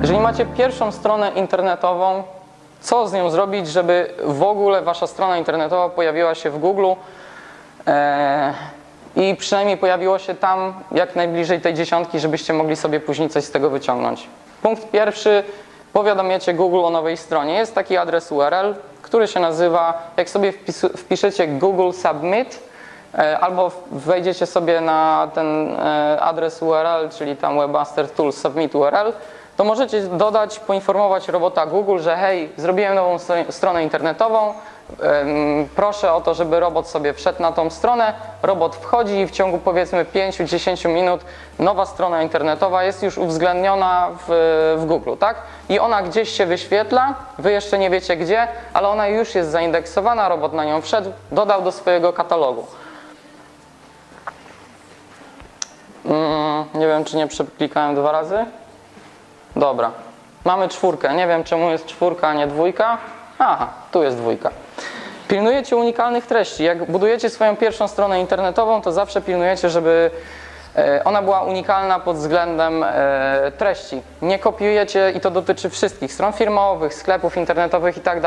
Jeżeli macie pierwszą stronę internetową, co z nią zrobić, żeby w ogóle wasza strona internetowa pojawiła się w Google e, i przynajmniej pojawiło się tam jak najbliżej tej dziesiątki, żebyście mogli sobie później coś z tego wyciągnąć. Punkt pierwszy, powiadamiacie Google o nowej stronie. Jest taki adres URL, który się nazywa, jak sobie wpiszecie Google Submit, Albo wejdziecie sobie na ten e, adres URL, czyli tam Webmaster Tools Submit URL, to możecie dodać, poinformować robota Google, że hej, zrobiłem nową stro- stronę internetową, proszę o to, żeby robot sobie wszedł na tą stronę, robot wchodzi i w ciągu powiedzmy 5-10 minut nowa strona internetowa jest już uwzględniona w, w Google, tak? I ona gdzieś się wyświetla, wy jeszcze nie wiecie gdzie, ale ona już jest zaindeksowana, robot na nią wszedł, dodał do swojego katalogu. Mm, nie wiem, czy nie przeklikałem dwa razy. Dobra. Mamy czwórkę. Nie wiem, czemu jest czwórka, a nie dwójka. Aha, tu jest dwójka. Pilnujecie unikalnych treści. Jak budujecie swoją pierwszą stronę internetową, to zawsze pilnujecie, żeby ona była unikalna pod względem e, treści. Nie kopiujecie i to dotyczy wszystkich stron firmowych, sklepów internetowych i tak.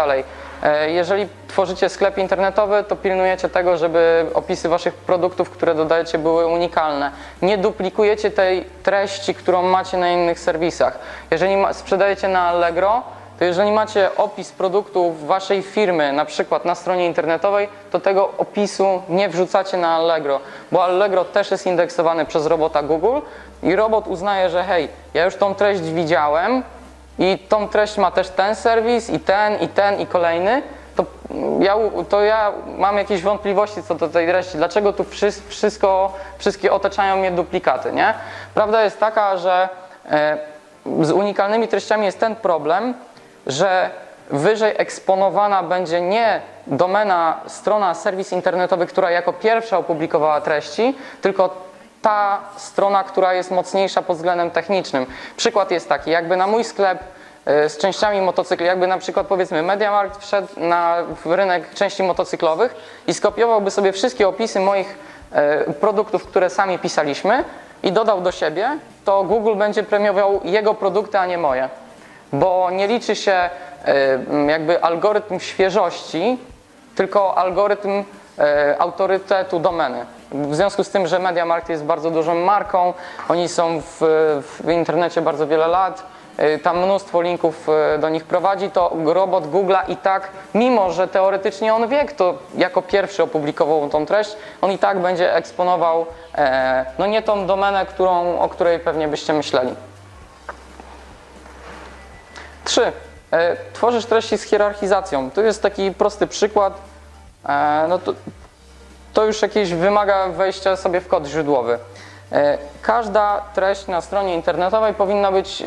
E, Jeżeli tworzycie sklep internetowy, to pilnujecie tego, żeby opisy waszych produktów, które dodajecie, były unikalne. Nie duplikujecie tej treści, którą macie na innych serwisach. Jeżeli sprzedajecie na Allegro, to jeżeli macie opis produktu waszej firmy, na przykład na stronie internetowej, to tego opisu nie wrzucacie na Allegro, bo Allegro też jest indeksowany przez robota Google i robot uznaje, że hej, ja już tą treść widziałem i tą treść ma też ten serwis i ten, i ten, i kolejny, to ja, to ja mam jakieś wątpliwości co do tej treści. Dlaczego tu wszy- wszystko, wszystkie otaczają mnie duplikaty, nie? Prawda jest taka, że e, z unikalnymi treściami jest ten problem, że wyżej eksponowana będzie nie domena, strona, serwis internetowy, która jako pierwsza opublikowała treści, tylko ta strona, która jest mocniejsza pod względem technicznym. Przykład jest taki, jakby na mój sklep e, z częściami motocykli, jakby na przykład powiedzmy MediaMarkt wszedł na rynek części motocyklowych i skopiowałby sobie wszystkie opisy moich e, produktów, które sami pisaliśmy i dodał do siebie, to Google będzie premiował jego produkty, a nie moje bo nie liczy się e, jakby algorytm świeżości, tylko algorytm e, autorytetu domeny. W związku z tym, że MediaMarkt jest bardzo dużą marką, oni są w, w internecie bardzo wiele lat, e, tam mnóstwo linków do nich prowadzi, to robot Google'a i tak, mimo że teoretycznie on wie, kto jako pierwszy opublikował tą treść, on i tak będzie eksponował no nie tą domenę, którą, o której pewnie byście myśleli. Trzy. E, Tworzysz treści z hierarchizacją. Tu jest taki prosty przykład. E, No to, to już jakieś wymaga wejścia sobie w kod źródłowy. E, Każda treść na stronie internetowej powinna być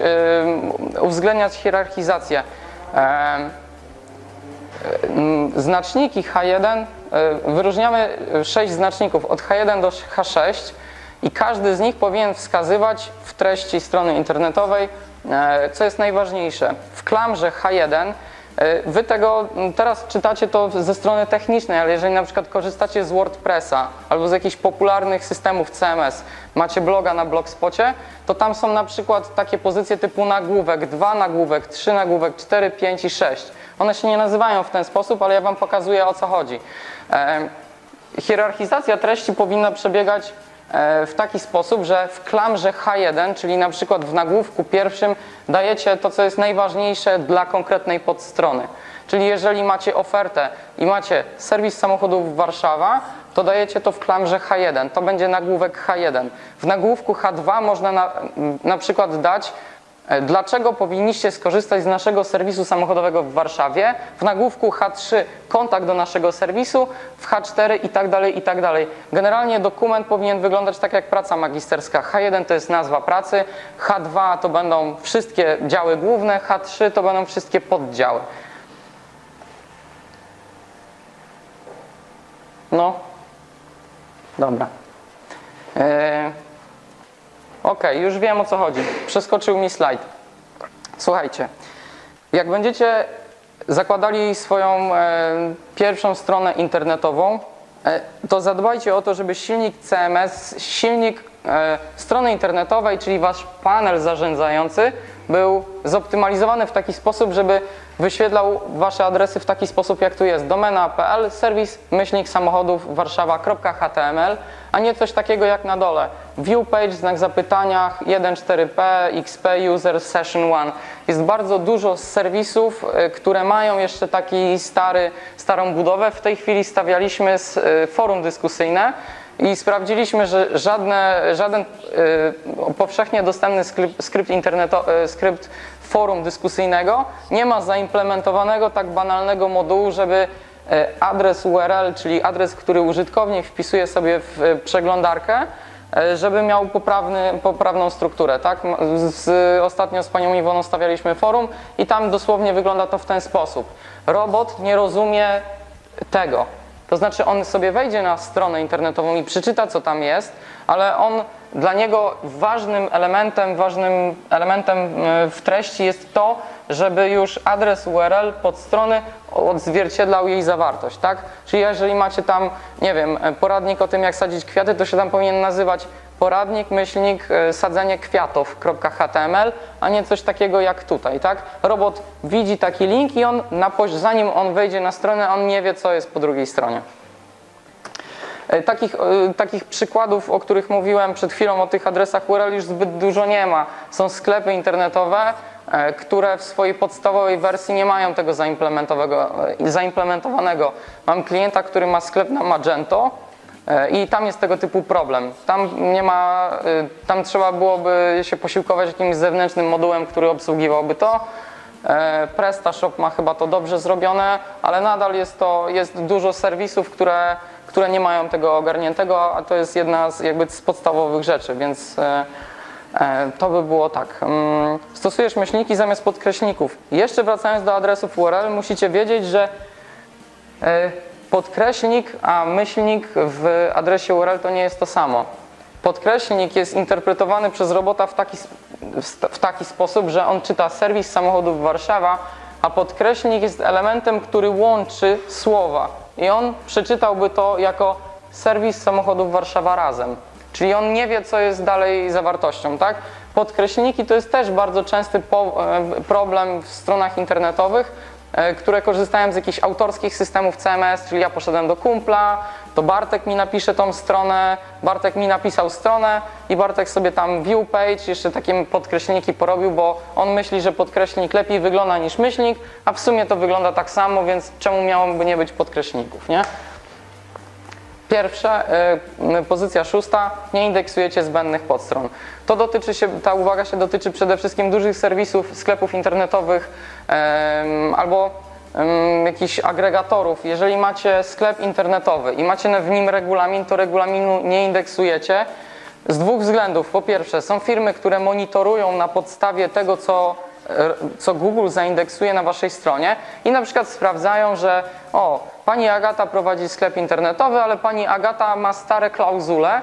uwzględniać hierarchizację. Znaczniki H1, y, wyróżniamy 6 znaczników od H1 do H6 i każdy z nich powinien wskazywać w treści strony internetowej, co jest najważniejsze. W klamrze H1 e, Wy tego teraz czytacie to ze strony technicznej, ale jeżeli na przykład korzystacie z WordPressa albo z jakichś popularnych systemów CMS, macie bloga na Blogspocie, to tam są na przykład takie pozycje typu nagłówek 2 nagłówek, 3 nagłówek, 4, 5 i 6. One się nie nazywają w ten sposób, ale ja Wam pokazuję o co chodzi. E, hierarchizacja treści powinna przebiegać e, w taki sposób, że w klamrze H1, czyli na przykład w nagłówku pierwszym, dajecie to, co jest najważniejsze dla konkretnej podstrony. Czyli jeżeli macie ofertę i macie serwis samochodów Warszawa, to dajecie to w klamrze H1. To będzie nagłówek H1. W nagłówku H2 można na, na przykład dać E, Dlaczego powinniście skorzystać z naszego serwisu samochodowego w Warszawie? W nagłówku H3 kontakt do naszego serwisu, w H4 i tak dalej, i tak dalej. Generalnie dokument powinien wyglądać tak jak praca magisterska. H1 to jest nazwa pracy, H2 to będą wszystkie działy główne, H3 to będą wszystkie poddziały. No, dobra. E, Ok, już wiem o co chodzi. Przeskoczył mi slajd. Słuchajcie, jak będziecie zakładali swoją e, pierwszą stronę internetową, e, to zadbajcie o to, żeby silnik CMS, silnik e, strony internetowej, czyli wasz panel zarządzający, był zoptymalizowany w taki sposób, żeby wyświetlał wasze adresy w taki sposób, jak tu jest. Domena.pl, serwis myślnik samochodów warszawa.html, a nie coś takiego jak na dole. View page, znak zapytania, 1.4p, XP, user, session 1. Jest bardzo dużo serwisów, y, które mają jeszcze taki stary, starą budowę. W tej chwili stawialiśmy y, forum dyskusyjne i sprawdziliśmy, że żadne, żaden y, powszechnie dostępny skrypt, skrypt, y, skrypt forum dyskusyjnego nie ma zaimplementowanego tak banalnego modułu, żeby y, adres URL, czyli adres, który użytkownik wpisuje sobie w y, przeglądarkę, y, żeby miał poprawny, poprawną strukturę. Tak? Z, ostatnio z panią Iwoną stawialiśmy forum i tam dosłownie wygląda to w ten sposób. Robot nie rozumie tego. To znaczy on sobie wejdzie na stronę internetową i przeczyta, co tam jest, ale on dla niego ważnym elementem, ważnym elementem e, w treści jest to, żeby już adres URL pod strony odzwierciedlał jej zawartość, tak? Czyli jeżeli macie tam, nie wiem, e, poradnik o tym, jak sadzić kwiaty, to się tam powinien nazywać poradnik, myślnik, e, sadzenie kwiatów.html, a nie coś takiego jak tutaj, tak? Robot widzi taki link i on, na zanim on wejdzie na stronę, on nie wie, co jest po drugiej stronie. E, Takich, e, takich przykładów, o których mówiłem przed chwilą, o tych adresach URL już zbyt dużo nie ma. Są sklepy internetowe, e, które w swojej podstawowej wersji nie mają tego zaimplementowanego. Mam klienta, który ma sklep na Magento i tam jest tego typu problem. Tam nie ma, tam trzeba byłoby się posiłkować jakimś zewnętrznym modułem, który obsługiwałby to. PrestaShop ma chyba to dobrze zrobione, ale nadal jest to, jest dużo serwisów, które, które nie mają tego ogarniętego, a to jest jedna z, jakby z podstawowych rzeczy, więc e, e, to by było tak. Mm, Stosujesz myślniki zamiast podkreślników. Jeszcze wracając do adresów URL, musicie wiedzieć, że e, podkreślnik, a myślnik w adresie URL to nie jest to samo. Podkreślnik jest interpretowany przez robota w taki, w taki sposób, że on czyta serwis samochodów Warszawa, a podkreślnik jest elementem, który łączy słowa. I on przeczytałby to jako serwis samochodów Warszawa razem. Czyli on nie wie, co jest dalej zawartością, tak? Podkreślniki to jest też bardzo częsty e, problem w stronach internetowych, e, które korzystają z jakichś autorskich systemów CMS, czyli ja poszedłem do kumpla, to Bartek mi napisze tą stronę, Bartek mi napisał stronę i Bartek sobie tam view page, jeszcze takie podkreślniki porobił, bo on myśli, że podkreślnik lepiej wygląda niż myślnik, a w sumie to wygląda tak samo, więc czemu miałoby nie być podkreślników, nie? Pierwsza, y, pozycja szósta, nie indeksujecie zbędnych podstron. To dotyczy się, ta uwaga się dotyczy przede wszystkim dużych serwisów, sklepów internetowych albo jakichś agregatorów. Jeżeli macie sklep internetowy i macie w nim regulamin, to regulaminu nie indeksujecie z dwóch względów. Po pierwsze, są firmy, które monitorują na podstawie tego, co e, co Google zaindeksuje na waszej stronie i na przykład sprawdzają, że o, pani Agata prowadzi sklep internetowy, ale pani Agata ma stare klauzule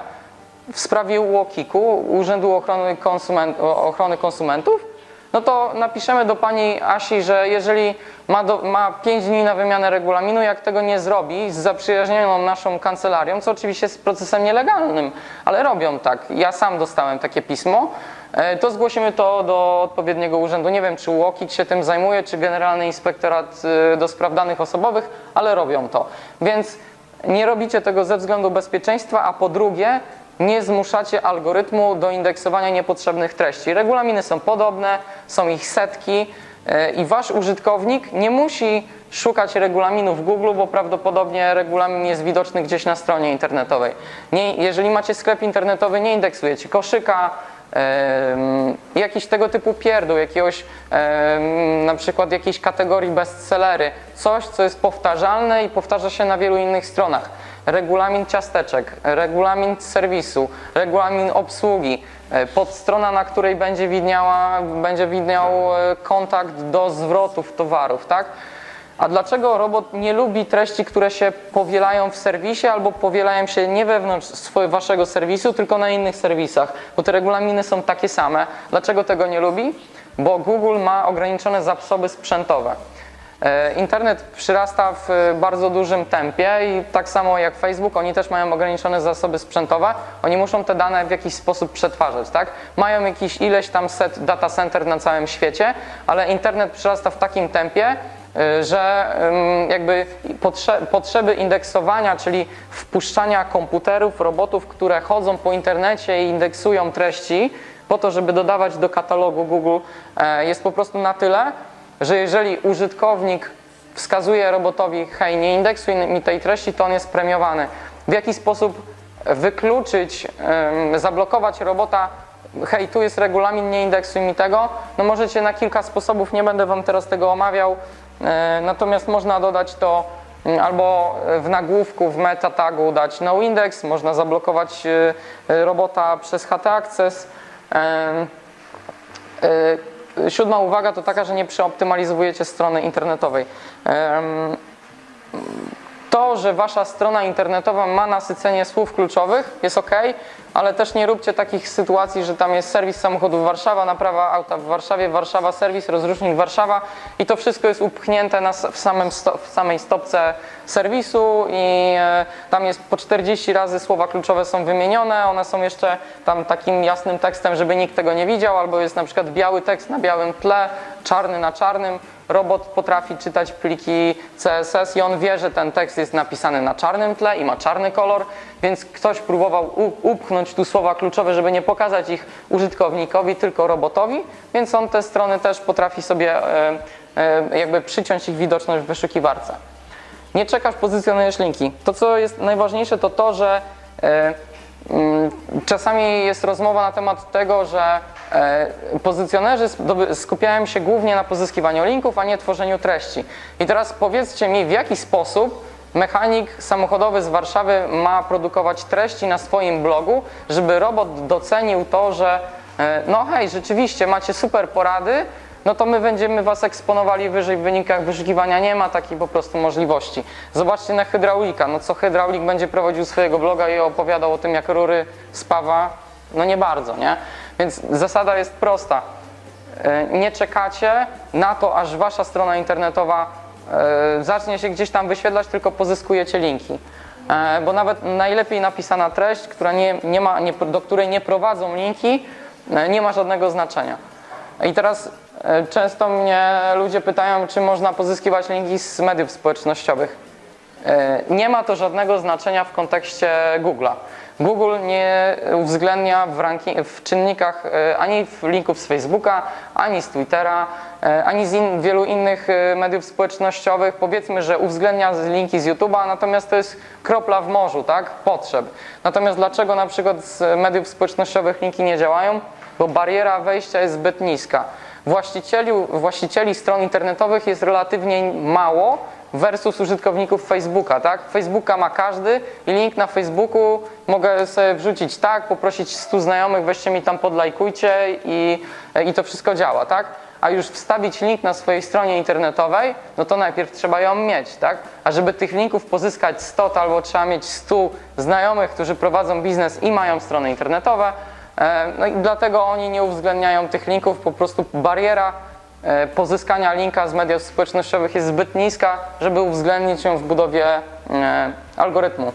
w sprawie UOKiK-u, Urzędu Ochrony, Konsument, Ochrony Konsumentów, no to napiszemy do pani Asi, że jeżeli ma, do, ma 5 dni na wymianę regulaminu, jak tego nie zrobi z zaprzyjaźnioną naszą kancelarią, co oczywiście jest procesem nielegalnym, ale robią tak. Ja sam dostałem takie pismo, e, to zgłosimy to do odpowiedniego urzędu. Nie wiem, czy UOKiK się tym zajmuje, czy Generalny Inspektorat e, do Spraw Danych Osobowych, ale robią to. Więc nie robicie tego ze względu bezpieczeństwa, a po drugie, nie zmuszacie algorytmu do indeksowania niepotrzebnych treści. Regulaminy są podobne, są ich setki e, i wasz użytkownik nie musi szukać regulaminu w Google, bo prawdopodobnie regulamin jest widoczny gdzieś na stronie internetowej. Nie, jeżeli macie sklep internetowy, nie indeksujecie koszyka, em, jakiś tego typu pierdół, jakiegoś em, na przykład jakiejś kategorii bestsellery, coś, co jest powtarzalne i powtarza się na wielu innych stronach. Regulamin ciasteczek, regulamin serwisu, regulamin obsługi, e, podstrona, na której będzie widniała, będzie widniał e, kontakt do zwrotów towarów, tak? A dlaczego robot nie lubi treści, które się powielają w serwisie albo powielają się nie wewnątrz swojego, waszego serwisu, tylko na innych serwisach? Bo te regulaminy są takie same. Dlaczego tego nie lubi? Bo Google ma ograniczone zasoby sprzętowe. E, Internet przyrasta w e, bardzo dużym tempie i tak samo jak Facebook, oni też mają ograniczone zasoby sprzętowe, oni muszą te dane w jakiś sposób przetwarzać, tak? Mają jakiś ileś tam set data center na całym świecie, ale internet przyrasta w takim tempie, y, że jakby potrze- potrzeby indeksowania, czyli wpuszczania komputerów, robotów, które chodzą po internecie i indeksują treści, po to, żeby dodawać do katalogu Google, e, jest po prostu na tyle, że jeżeli użytkownik wskazuje robotowi, hej, nie indeksuj mi tej treści, to on jest premiowany. W jaki sposób wykluczyć, zablokować robota, hej, tu jest regulamin, nie indeksuj mi tego, no możecie na kilka sposobów, nie będę Wam teraz tego omawiał, e, natomiast można dodać to albo w nagłówku, w meta tagu dać no index, można zablokować e, e, robota przez HT Access. Siódma uwaga to taka, że nie przeoptymalizujecie strony internetowej. To, że wasza strona internetowa ma nasycenie słów kluczowych, jest ok, ale też nie róbcie takich sytuacji, że tam jest serwis samochodów Warszawa, naprawa auta w Warszawie, Warszawa serwis, rozrusznik Warszawa i to wszystko jest upchnięte na, w, samym sto, w samej stopce serwisu i e, tam jest po 40 razy słowa kluczowe są wymienione, one są jeszcze tam takim jasnym tekstem, żeby nikt tego nie widział, albo jest na przykład biały tekst na białym tle, czarny na czarnym. Robot potrafi czytać pliki CSS i on wie, że ten tekst jest napisany na czarnym tle i ma czarny kolor, więc ktoś próbował upchnąć tu słowa kluczowe, żeby nie pokazać ich użytkownikowi, tylko robotowi, więc on te strony też potrafi sobie e, e, jakby przyciąć ich widoczność w wyszukiwarce. Nie czekasz, pozycjonujesz linki. To, co jest najważniejsze, to to, że e, mm, czasami jest rozmowa na temat tego, że pozycjonerzy zdoby- skupiają się głównie na pozyskiwaniu linków, a nie tworzeniu treści. I teraz powiedzcie mi, w jaki sposób mechanik samochodowy z Warszawy ma produkować treści na swoim blogu, żeby robot docenił to, że e, no hej, rzeczywiście macie super porady, no to my będziemy Was eksponowali wyżej w wynikach wyszukiwania. Nie ma takiej po prostu możliwości. Zobaczcie na hydraulika. No co hydraulik będzie prowadził swojego bloga i opowiadał o tym, jak rury spawa? No nie bardzo, nie? Więc zasada jest prosta. E, Nie czekacie na to, aż Wasza strona internetowa e, zacznie się gdzieś tam wyświetlać, tylko pozyskujecie linki. E, Bo nawet najlepiej napisana treść, która nie, nie ma, nie, do której nie prowadzą linki, nie ma żadnego znaczenia. I teraz często mnie ludzie pytają, czy można pozyskiwać linki z mediów społecznościowych. Nie ma to żadnego znaczenia w kontekście Google'a. Google nie uwzględnia w, w czynnikach e, ani linków z Facebooka, ani z Twittera, e, ani z in, wielu innych e, mediów społecznościowych. Powiedzmy, że uwzględnia linki z YouTube'a, natomiast to jest kropla w morzu, tak? Potrzeb. Natomiast dlaczego na przykład z mediów społecznościowych linki nie działają? Bo bariera wejścia jest zbyt niska. Właścicieli, właścicieli stron internetowych jest relatywnie mało versus użytkowników Facebooka, tak? Facebooka ma każdy i link na Facebooku mogę sobie wrzucić tak, poprosić 100 znajomych, weźcie mi tam podlajkujcie i, i to wszystko działa, tak? A już wstawić link na swojej stronie internetowej, no to najpierw trzeba ją mieć, tak? A żeby tych linków pozyskać 100, to albo trzeba mieć 100 znajomych, którzy prowadzą biznes i mają strony internetowe, E, No i dlatego oni nie uwzględniają tych linków, po prostu bariera e, pozyskania linka z mediów społecznościowych jest zbyt niska, żeby uwzględnić ją w budowie e, algorytmu.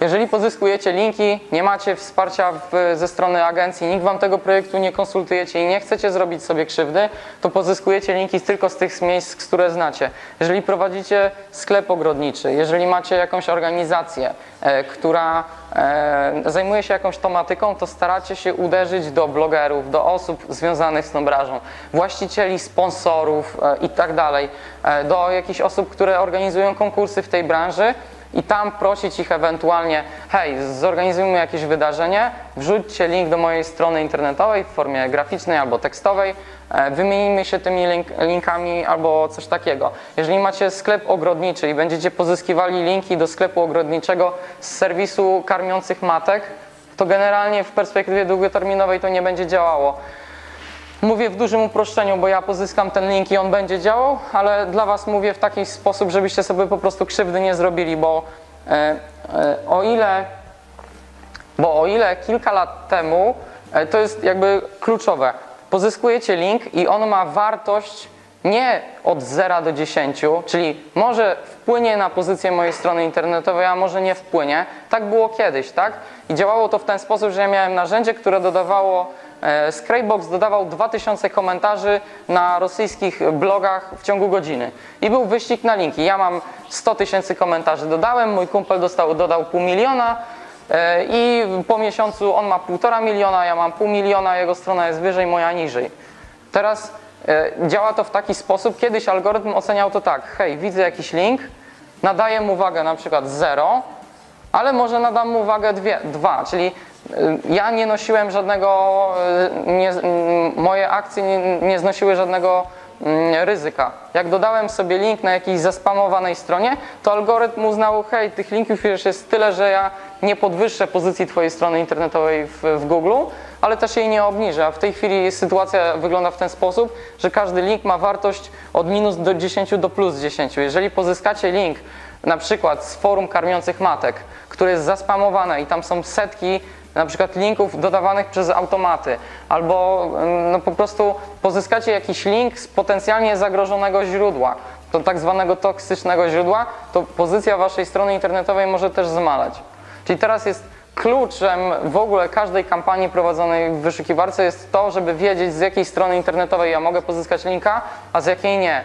Jeżeli pozyskujecie linki, nie macie wsparcia w, ze strony agencji, nikt wam tego projektu nie konsultujecie i nie chcecie zrobić sobie krzywdy, to pozyskujecie linki tylko z tych miejsc, które znacie. Jeżeli prowadzicie sklep ogrodniczy, jeżeli macie jakąś organizację, e, która e, zajmuje się jakąś tematyką, to staracie się uderzyć do blogerów, do osób związanych z tą branżą, właścicieli, sponsorów e, i tak e, do jakichś osób, które organizują konkursy w tej branży i tam prosić ich ewentualnie, hej, zorganizujmy jakieś wydarzenie, wrzućcie link do mojej strony internetowej w formie graficznej albo tekstowej, e, wymienimy się tymi link, linkami albo coś takiego. Jeżeli macie sklep ogrodniczy i będziecie pozyskiwali linki do sklepu ogrodniczego z serwisu karmiących matek, to generalnie w perspektywie długoterminowej to nie będzie działało. Mówię w dużym uproszczeniu, bo ja pozyskam ten link i on będzie działał, ale dla Was mówię w taki sposób, żebyście sobie po prostu krzywdy nie zrobili, bo e, e, o ile bo o ile kilka lat temu, e, to jest jakby kluczowe, pozyskujecie link i on ma wartość nie od 0 do 10, czyli może wpłynie na pozycję mojej strony internetowej, a może nie wpłynie. Tak było kiedyś, tak? I działało to w ten sposób, że ja miałem narzędzie, które dodawało e, Scrapebox dodawał 2000 komentarzy na rosyjskich blogach w ciągu godziny. I był wyścig na linki. Ja mam 100 tysięcy komentarzy dodałem, mój kumpel dostał, dodał pół miliona e, i po miesiącu on ma półtora miliona, ja mam pół miliona, jego strona jest wyżej, moja niżej. Teraz e, działa to w taki sposób, kiedyś algorytm oceniał to tak, hej, widzę jakiś link, nadaję mu wagę na przykład 0, ale może nadam mu wagę 2, czyli y, ja nie nosiłem żadnego, y, nie, y, moje akcje nie, nie znosiły żadnego mm, ryzyka. Jak dodałem sobie link na jakiejś zaspamowanej stronie, to algorytm uznał, hej, tych linków już jest tyle, że ja nie podwyższę pozycji Twojej strony internetowej w, w Google, ale też jej nie obniżę. A w tej chwili sytuacja wygląda w ten sposób, że każdy link ma wartość od minus do 10 do plus 10. Jeżeli pozyskacie link na przykład z forum karmiących matek, które jest zaspamowane i tam są setki na przykład linków dodawanych przez automaty, albo mm, no, po prostu pozyskacie jakiś link z potencjalnie zagrożonego źródła, to tak zwanego toksycznego źródła, to pozycja waszej strony internetowej może też zmaleć. Czyli teraz jest kluczem w ogóle każdej kampanii prowadzonej w wyszukiwarce jest to, żeby wiedzieć z jakiej strony internetowej ja mogę pozyskać linka, a z jakiej nie.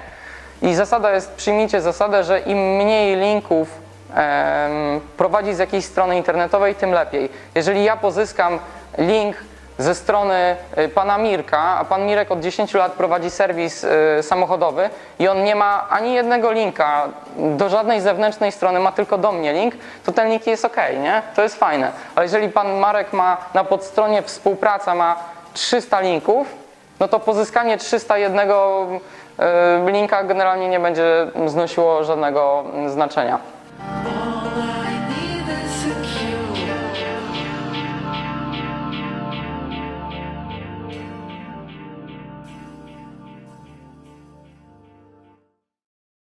I zasada jest, przyjmijcie zasadę, że im mniej linków em, prowadzi z jakiejś strony internetowej, tym lepiej. Jeżeli ja pozyskam link ze strony y, pana Mirka, a pan Mirek od 10 lat prowadzi serwis y, samochodowy i on nie ma ani jednego linka do żadnej zewnętrznej strony, ma tylko do mnie link, to ten link jest ok, nie? To jest fajne. Ale jeżeli pan Marek ma na podstronie współpraca ma 300 linków, no to pozyskanie 301 y, linka generalnie nie będzie znosiło żadnego znaczenia.